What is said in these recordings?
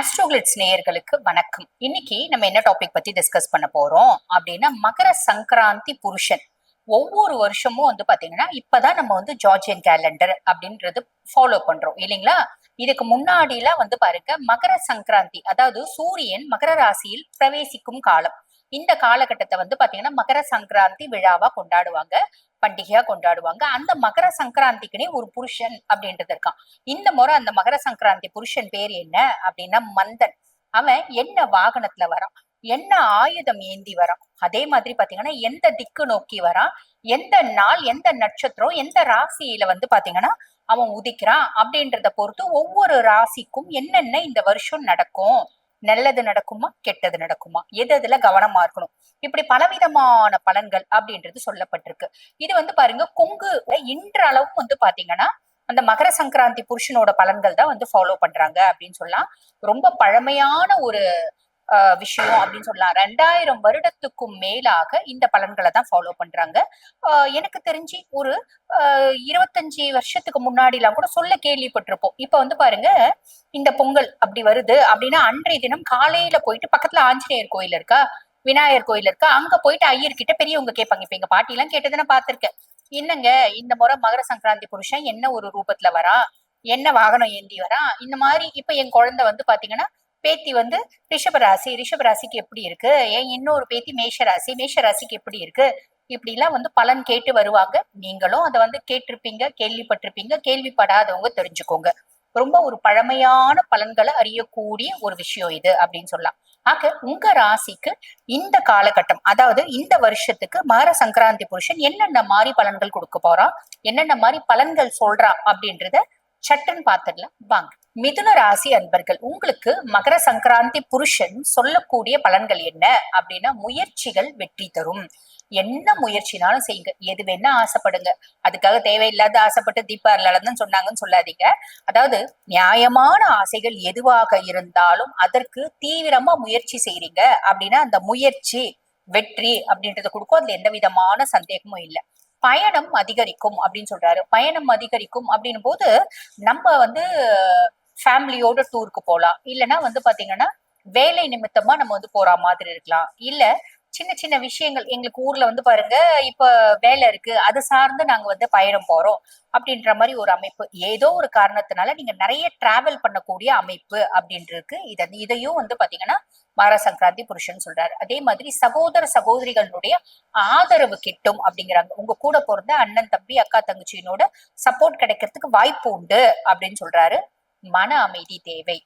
ஆஸ்ட்ரோகிளிட்ஸ் நேயர்களுக்கு வணக்கம். இன்னைக்கு நம்ம என்ன டாபிக் பத்தி டிஸ்கஸ் பண்ண போறோம்? அப்படின்னா மகர சங்கராந்தி புருஷன். ஒவ்வொரு வருஷமும் வந்து பாத்தீங்கன்னா இப்பதான் நம்ம வந்து ஜார்ஜியன் கேலண்டர் அப்படின்றது ஃபாலோ பண்றோம். இல்லைங்களா? இதுக்கு முன்னாடிலாம் வந்து பாருங்க மகர சங்கராந்தி அதாவது சூரியன் மகர ராசியில் பிரவேசிக்கும் காலம். இந்த காலகட்டத்தை வந்து பாத்தீங்கன்னா மகர சங்கராந்தி விழாவா கொண்டாடுவாங்க. பண்டிகையா கொண்டாடுவாங்க. அந்த மகர சங்கராந்திக்குனே ஒரு புருஷன் அப்படின்றது இருக்கான். இந்த முறை அந்த மகர சங்கராந்தி புருஷன் பேர் என்ன அப்படின்னா மந்தன். அவன் என்ன வாகனத்துல வரான்? என்ன ஆயுதம் ஏந்தி வரான்? அதே மாதிரி பாத்தீங்கன்னா எந்த திக்கு நோக்கி வரான்? எந்த நாள் எந்த நட்சத்திரம் எந்த ராசியில வந்து பாத்தீங்கன்னா அவன் உதிக்கிறான் அப்படின்றத பொறுத்து ஒவ்வொரு ராசிக்கும் என்னென்ன இந்த வருஷம் நடக்கும்? நல்லது நடக்குமா கெட்டது நடக்குமா? எது அதுல கவனமா இருக்கணும்? இப்படி பலவிதமான பலன்கள் அப்படின்றது சொல்லப்பட்டிருக்கு. இது வந்து பாருங்க கொங்கு இன்றளவும் வந்து பாத்தீங்கன்னா அந்த மகர சங்கராந்தி புருஷனோட பலன்கள் தான் வந்து ஃபாலோ பண்றாங்க அப்படின்னு சொல்லலாம். ரொம்ப பழமையான ஒரு விஷயம் அப்படின்னு சொல்லலாம். ரெண்டாயிரம் வருடத்துக்கும் மேலாக இந்த பலன்களை தான் ஃபாலோ பண்றாங்க. எனக்கு தெரிஞ்சு ஒரு ஆஹ் இருபத்தஞ்சு வருஷத்துக்கு முன்னாடிலாம் கூட சொல்ல கேள்விப்பட்டிருப்போம். இப்ப வந்து பாருங்க இந்த பொங்கல் அப்படி வருது அப்படின்னா அன்றைய தினம் காலையில போயிட்டு பக்கத்துல ஆஞ்சநேயர் கோயில் இருக்கா? விநாயகர் கோயில் இருக்கா? அங்க போயிட்டு ஐயர்கிட்ட பெரியவங்க கேட்பாங்க. இப்ப எங்க பாட்டி எல்லாம் கேட்டதுன்னா நான் என்னங்க இந்த முறை மகர சங்கராந்தி புருஷன் என்ன ஒரு ரூபத்துல வரா என்ன வாகனம் ஏந்தி வரா இந்த மாதிரி இப்ப என் குழந்தை வந்து பாத்தீங்கன்னா பேத்தி வந்து ரிஷபராசி ரிஷபராசிக்கு எப்படி இருக்கு? ஏன் இன்னொரு பேத்தி மேஷராசி மேஷராசிக்கு எப்படி இருக்கு? இப்படி எல்லாம் வந்து பலன் கேட்டு வருவாங்க. நீங்களும் அதை வந்து கேட்டிருப்பீங்க கேள்விப்பட்டிருப்பீங்க கேள்விப்படாதவங்க தெரிஞ்சுக்கோங்க. ரொம்ப ஒரு பழமையான பலன்களை அறியக்கூடிய ஒரு விஷயம் இது அப்படின்னு சொல்லலாம். ஆக உங்க ராசிக்கு இந்த காலகட்டம் அதாவது இந்த வருஷத்துக்கு மகர சங்கராந்தி புருஷன் என்னென்ன மாதிரி பலன்கள் கொடுக்க போறான் என்னென்ன மாதிரி பலன்கள் சொல்றான் அப்படின்றத சட்டன் பார்த்துடலாம் வாங்க. மிதுன ராசி அன்பர்கள் உங்களுக்கு மகர சங்கராந்தி புருஷன் சொல்லக்கூடிய பலன்கள் என்ன? அப்படின்னா முயற்சிகள் வெற்றி தரும். என்ன முயற்சினாலும் செய்யுங்க. எது வேணா ஆசைப்படுங்க. அதுக்காக தேவையில்லாத ஆசைப்பட்டு தீபாவளிதான் சொன்னாங்கன்னு சொல்லாதீங்க. அதாவது நியாயமான ஆசைகள் எதுவாக இருந்தாலும் அதற்கு தீவிரமா முயற்சி செய்றீங்க. அப்படின்னா அந்த முயற்சி வெற்றி அப்படின்றத கொடுக்கும். அதுல எந்த விதமான சந்தேகமும் இல்லை. பயணம் அதிகரிக்கும் அப்படின்னு சொல்றாரு. பயணம் அதிகரிக்கும் அப்படின்னும் போது நம்ம வந்து ஃபேமிலியோட டூருக்கு போகலாம் இல்லைன்னா வந்து பாத்தீங்கன்னா வேலை நிமித்தமா நம்ம வந்து போற மாதிரி இருக்கலாம். இல்ல சின்ன சின்ன விஷயங்கள் எங்களுக்கு ஊர்ல வந்து பாருங்க இப்ப வேலை இருக்கு. அது சார்ந்து நாங்க வந்து பயணம் போறோம் அப்படின்ற மாதிரி ஒரு அமைப்பு. ஏதோ ஒரு காரணத்தினால நீங்க நிறைய டிராவல் பண்ணக்கூடிய அமைப்பு அப்படின்றது இத இதையும் வந்து பாத்தீங்கன்னா மகர சங்கராந்தி புருஷன் சொல்றாரு. அதே மாதிரி சகோதர சகோதரிகளுடைய ஆதரவு கிட்டும் அப்படிங்கிறாங்க. உங்க கூட பிறந்த அண்ணன் தம்பி அக்கா தங்கச்சியினோட சப்போர்ட் கிடைக்கிறதுக்கு வாய்ப்பு உண்டு அப்படின்னு சொல்றாரு. மன அமைதி தேவை.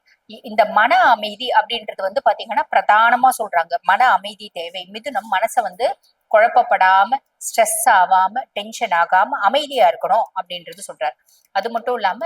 இந்த மன அமைதி அப்படின்றது வந்து பாத்தீங்கன்னா பிரதானமா சொல்றாங்க. மன அமைதி தேவை. மிதுனம் மனசை வந்து குழப்பப்படாம ஸ்ட்ரெஸ் ஆகாம டென்ஷன் ஆகாம அமைதியா இருக்கணும் அப்படின்றது சொல்றாரு. அது மட்டும் இல்லாம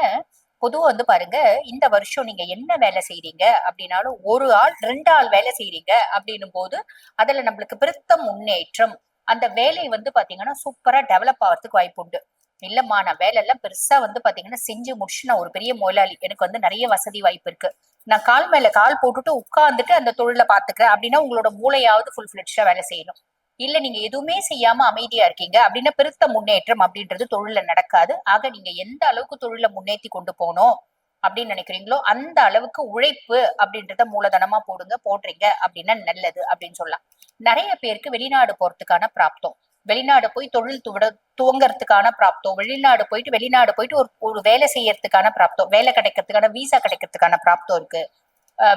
பொதுவா வந்து பாருங்க இந்த வருஷம் நீங்க என்ன வேலை செய்றீங்க அப்படின்னாலும் ஒரு ஆள் ரெண்டு ஆள் வேலை செய்றீங்க அப்படின்னும் போது அதுல நம்மளுக்கு பெருத்த முன்னேற்றம் அந்த வேலை வந்து பாத்தீங்கன்னா சூப்பரா டெவலப் ஆகிறதுக்கு வாய்ப்பு உண்டு இல்லம்மா நான் வேலை எல்லாம் பெருசா வந்து பாத்தீங்கன்னா செஞ்சு முடிச்சு நான் ஒரு பெரிய முதலாளி. எனக்கு வந்து நிறைய வசதி வாய்ப்பு இருக்கு. நான் கால் மேல கால் போட்டுட்டு உட்கார்ந்துட்டு அந்த தொழில பாத்துக்கிறேன். அப்படின்னா உங்களோட மூளையாவது ஃபுல் ஃபிளெட்ஜா வேலை செய்யணும். இல்ல நீங்க எதுவுமே செய்யாம அமைதியா இருக்கீங்க. அப்படின்னா பெருத்த முன்னேற்றம் அப்படின்றது தொழில நடக்காது. ஆக நீங்க எந்த அளவுக்கு தொழில முன்னேற்றி கொண்டு போகணும் அப்படின்னு நினைக்கிறீங்களோ அந்த அளவுக்கு உழைப்பு அப்படின்றத மூலதனமா போடுங்க போடுறீங்க அப்படின்னா நல்லது அப்படின்னு சொல்லலாம். நிறைய பேருக்கு வெளிநாடு போறதுக்கான பிராப்தம். வெளிநாடு போய் தொழில் துவட துவங்கறதுக்கான பிராப்தம் வெளிநாடு போயிட்டு வெளிநாடு போயிட்டு ஒரு ஒரு வேலை செய்யறதுக்கான பிராப்தம் வேலை கிடைக்கிறதுக்கான விசா கிடைக்கிறதுக்கான பிராப்தம் இருக்கு.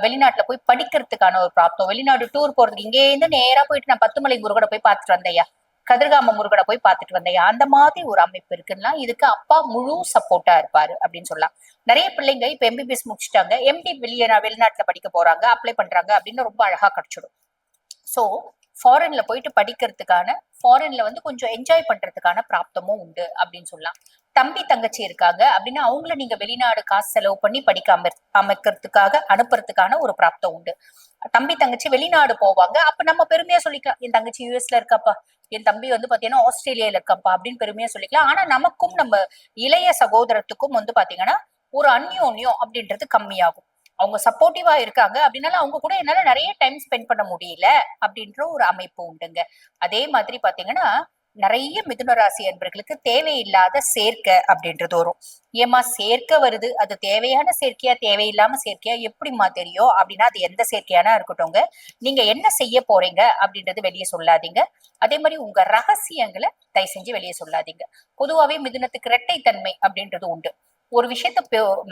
வெளிநாட்டுல போய் படிக்கிறதுக்கான ஒரு பிராப்தம் வெளிநாடு டூர் போறதுக்கு இங்கே இருந்து நேரா போயிட்டு நான் பத்துமலை முருகனை போய் பார்த்துட்டு வந்தையா கதிர்காம முருகனை போய் பார்த்துட்டு வந்தையா அந்த மாதிரி ஒரு அமைப்பு இருக்குன்னா இதுக்கு அப்பா முழு சப்போர்ட்டா இருப்பாரு அப்படின்னு சொல்லலாம். நிறைய பிள்ளைங்க இப்ப எம்பிபிஎஸ் முடிச்சுட்டாங்க. எம்டி வெளியே வெளிநாட்டுல படிக்க போறாங்க அப்ளை பண்றாங்க அப்படின்னு ரொம்ப அழகா கிடைச்சிடும். சோ ஃபாரின்ல போயிட்டு படிக்கிறதுக்கான ஃபாரின்ல வந்து கொஞ்சம் என்ஜாய் பண்றதுக்கான பிராப்தமும் உண்டு அப்படின்னு சொல்லலாம். தம்பி தங்கச்சி இருக்காங்க அப்படின்னா அவங்கள நீங்க வெளிநாடு காசு செலவு பண்ணி படிக்க அமைக்கிறதுக்காக அனுப்புறதுக்கான ஒரு பிராப்தம் உண்டு. தம்பி தங்கச்சி வெளிநாடு போவாங்க. அப்ப நம்ம பெருமையா சொல்லிக்கலாம் என் தங்கச்சி யூஎஸ்ல இருக்காப்பா. என் தம்பி வந்து பாத்தீங்கன்னா ஆஸ்திரேலியால இருக்காப்பா அப்படின்னு பெருமையா சொல்லிக்கலாம். ஆனா நமக்கும் நம்ம இளைய சகோதரத்துக்கும் வந்து பாத்தீங்கன்னா ஒரு அந்யோன்யம் அப்படின்றது கம்மியாகும். அவங்க சப்போர்ட்டிவா இருக்காங்க. அப்படின்னால அவங்க கூட என்னால நிறைய டைம் ஸ்பெண்ட் பண்ண முடியல அப்படின்ற ஒரு அமைப்பு உண்டுங்க. அதே மாதிரி பாத்தீங்கன்னா நிறைய மிதுன ராசி அன்பர்களுக்கு தேவையில்லாத சேர்க்கை அப்படின்றது வரும். ஏமா சேர்க்கை வருது. அது தேவையான சேர்க்கையா தேவையில்லாம சேர்க்கையா எப்படிம்மா தெரியும்? அப்படின்னா அது எந்த சேர்க்கையானா இருக்கட்டும்ங்க. நீங்க என்ன செய்ய போறீங்க அப்படின்றது வெளியே சொல்லாதீங்க. அதே மாதிரி உங்க ரகசியங்களை தயவு செஞ்சு வெளியே சொல்லாதீங்க. பொதுவாகவே மிதுனத்துக்கு இரட்டைத்தன்மை அப்படின்றது உண்டு. ஒரு விஷயத்த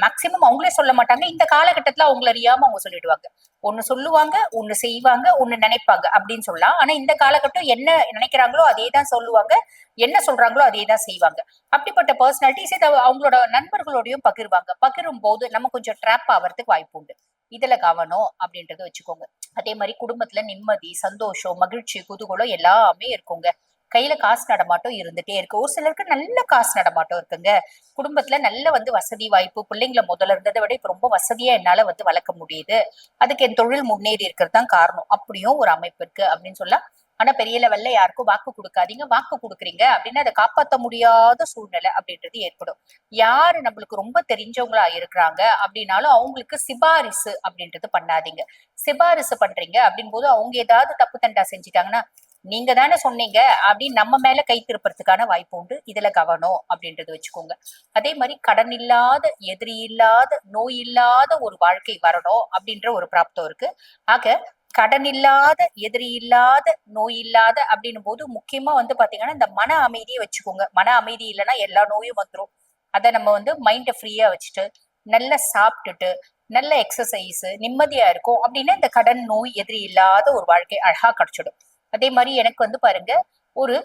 மேக்சிமம் அவங்களே சொல்ல மாட்டாங்க. இந்த காலகட்டத்துல அவங்கள அறியாம அவங்க சொல்லிடுவாங்க. ஒன்னு சொல்லுவாங்க ஒன்னு செய்வாங்க ஒன்னு நினைப்பாங்க அப்படின்னு சொல்லலாம். ஆனா இந்த காலகட்டம் என்ன நினைக்கிறாங்களோ அதே தான் சொல்லுவாங்க. என்ன சொல்றாங்களோ அதே தான் செய்வாங்க. அப்படிப்பட்ட பர்சனாலிட்டிஸ் இதை அவங்களோட நண்பர்களோடையும் பகிர்வாங்க. பகிரும் போது நம்ம கொஞ்சம் ட்ராப் ஆகிறதுக்கு வாய்ப்பு உண்டு. இதுல கவனம் அப்படின்றத வச்சுக்கோங்க. அதே மாதிரி குடும்பத்துல நிம்மதி சந்தோஷம் மகிழ்ச்சி குதூகலம் எல்லாமே இருக்குங்க. கையில காசு நடமாட்டம் இருந்துட்டே இருக்கு. ஒரு சிலருக்கு நல்ல காசு நடமாட்டம் இருக்குங்க. குடும்பத்துல நல்ல வந்து வசதி வாய்ப்பு பிள்ளைங்களை முதல்ல இருந்ததை விட இப்ப ரொம்ப வசதியா என்னால வந்து வளர்க்க முடியுது. அதுக்கு என் தொழில் முன்னேறி இருக்கிறது தான் காரணம். அப்படியும் ஒரு அமைப்பு இருக்கு அப்படின்னு சொல்லலாம். ஆனா பெரிய லெவல்ல யாருக்கும் வாக்கு கொடுக்காதீங்க. வாக்கு கொடுக்குறீங்க அப்படின்னு அதை காப்பாற்ற முடியாத சூழ்நிலை அப்படின்றது ஏற்படும். யாரு நம்மளுக்கு ரொம்ப தெரிஞ்சவங்களா இருக்கிறாங்க அப்படின்னாலும் அவங்களுக்கு சிபாரிசு அப்படின்றது பண்ணாதீங்க. சிபாரிசு பண்றீங்க அப்படின் போது அவங்க ஏதாவது தப்பு தண்டா செஞ்சுட்டாங்கன்னா நீங்க தானே சொன்னீங்க அப்படின்னு நம்ம மேல கை திருப்பறதுக்கான வாய்ப்பு உண்டு. இதுல கவனம் அப்படின்றது வச்சுக்கோங்க. அதே மாதிரி கடன் இல்லாத எதிரி இல்லாத நோய் இல்லாத ஒரு வாழ்க்கை வரணும் அப்படின்ற ஒரு பிராப்தம் இருக்கு. ஆக கடன் இல்லாத எதிரி இல்லாத நோய் இல்லாத அப்படின்னும் போது முக்கியமா வந்து பாத்தீங்கன்னா இந்த மன அமைதியை வச்சுக்கோங்க. மன அமைதி இல்லைன்னா எல்லா நோயும் வந்துடும் அதை நம்ம வந்து மைண்டை ஃப்ரீயா வச்சுட்டு நல்லா சாப்பிட்டுட்டு நல்ல எக்ஸசைஸ் நிம்மதியா இருக்கும் அப்படின்னா இந்த கடன் நோய் எதிரி இல்லாத ஒரு வாழ்க்கை அழகா கிடைச்சிடும். அதே மாதிரி எனக்கு வந்து பாருங்க ஒரு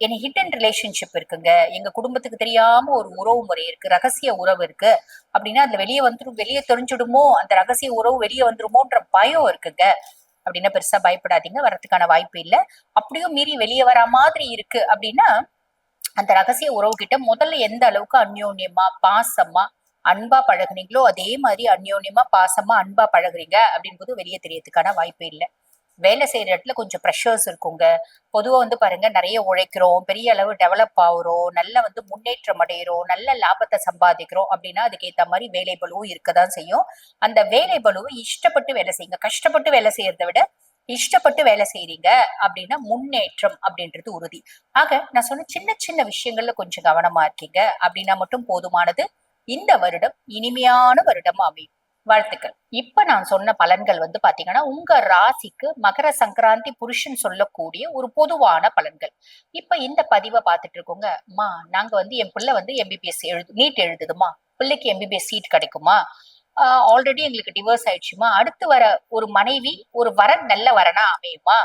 என்ன ஹிடன் ரிலேஷன்ஷிப் இருக்குங்க. எங்க குடும்பத்துக்கு தெரியாம ஒரு உறவு முறை இருக்கு ரகசிய உறவு இருக்கு. அப்படின்னா அதுல வெளியே வந்துடும் வெளியே தெரிஞ்சிடுமோ அந்த ரகசிய உறவு வெளியே வந்துருமோன்ற பயம் இருக்குங்க. அப்படின்னா பெருசா பயப்படாதீங்க வரத்துக்கான வாய்ப்பு இல்லை. அப்படியும் மீறி வெளியே வர மாதிரி இருக்கு அப்படின்னா அந்த ரகசிய உறவு கிட்ட முதல்ல எந்த அளவுக்கு அந்யோன்யமா பாசமா அன்பா பழகுனீங்களோ அதே மாதிரி அந்யோன்யமா பாசமா அன்பா பழகுறீங்க அப்படின்னு போது வெளியே தெரியறதுக்கான வாய்ப்பு இல்லை. வேலை செய்யற இடத்துல கொஞ்சம் ப்ரெஷர்ஸ் இருக்குங்க. பொதுவா வந்து பாருங்க நிறைய உழைக்கிறோம் பெரிய அளவு டெவலப் ஆகுறோம் நல்ல வந்து முன்னேற்றம் அடைகிறோம் நல்ல லாபத்தை சம்பாதிக்கிறோம் அப்படின்னா அதுக்கேத்த மாதிரி வேலை பலுவும் இருக்கதான் செய்யும். அந்த வேலை பலுவை இஷ்டப்பட்டு வேலை செய்யுங்க. கஷ்டப்பட்டு வேலை செய்யறத விட இஷ்டப்பட்டு வேலை செய்யறீங்க அப்படின்னா முன்னேற்றம் அப்படின்றது உறுதி. ஆக நான் சொன்ன சின்ன சின்ன விஷயங்கள்ல கொஞ்சம் கவனமா இருக்கீங்க. அப்படின்னா மட்டும் போதுமானது. இந்த வருடம் இனிமையான வருடம் அமையும். வாழ்த்துக்கள். இப்ப நான் சொன்ன பலன்கள் வந்து பாத்தீங்கன்னா உங்க ராசிக்கு மகர சங்கராந்தி புருஷன் சொல்லக்கூடிய ஒரு பொதுவான பலன்கள். இப்ப இந்த பதிவை பார்த்துட்டு இருக்கோங்க. மா நாங்க வந்து என் பிள்ளை வந்து எம்பிபிஎஸ் எழுது நீட் எழுதுதுமா? பிள்ளைக்கு எம்பிபிஎஸ் சீட் கிடைக்குமா? ஆல்ரெடி எங்களுக்கு டிவோர்ஸ் ஆயிடுச்சுமா? அடுத்து வர ஒரு மனைவி ஒரு வரன் நல்ல வரனா அமையுமா?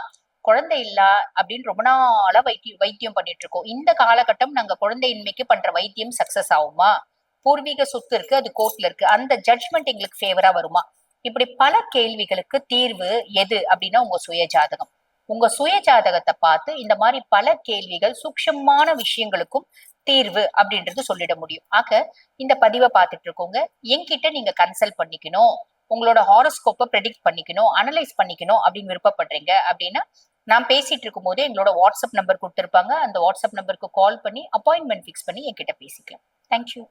குழந்தை இல்ல? அப்படின்னு ரொம்ப நாளா வைத்தியம் வைத்தியம் பண்ணிட்டு இருக்கோம். இந்த காலகட்டம் நாங்க குழந்தையின்மைக்கு பண்ற வைத்தியம் சக்சஸ் ஆகுமா? பூர்வீக சொத்து இருக்கு அது கோர்ட்ல இருக்கு. அந்த ஜட்மெண்ட் எங்களுக்கு ஃபேவரா வருமா? இப்படி பல கேள்விகளுக்கு தீர்வு எது அப்படின்னா உங்க சுய ஜாதகம் உங்க சுய ஜாதகத்தை பார்த்து இந்த மாதிரி பல கேள்விகள் சூக்ஷமான விஷயங்களுக்கும் தீர்வு அப்படின்றது சொல்லிட முடியும். ஆக இந்த பதிவை பார்த்துட்டு இருக்கோங்க. என்கிட்ட நீங்க கன்சல்ட் பண்ணிக்கணும். உங்களோட ஹாரோஸ்கோப்பை ப்ரெடிக்ட் பண்ணிக்கணும் அனலைஸ் பண்ணிக்கணும் அப்படின்னு விருப்பப்படுறீங்க அப்படின்னா நான் பேசிட்டு இருக்கும் போதே எங்களோட வாட்ஸ்அப் நம்பர் கொடுத்துருப்பாங்க. அந்த வாட்ஸ்அப் நம்பருக்கு கால் பண்ணி அப்பாயின்மெண்ட் ஃபிக்ஸ் பண்ணி என்கிட்ட பேசிக்கலாம். தேங்க்யூ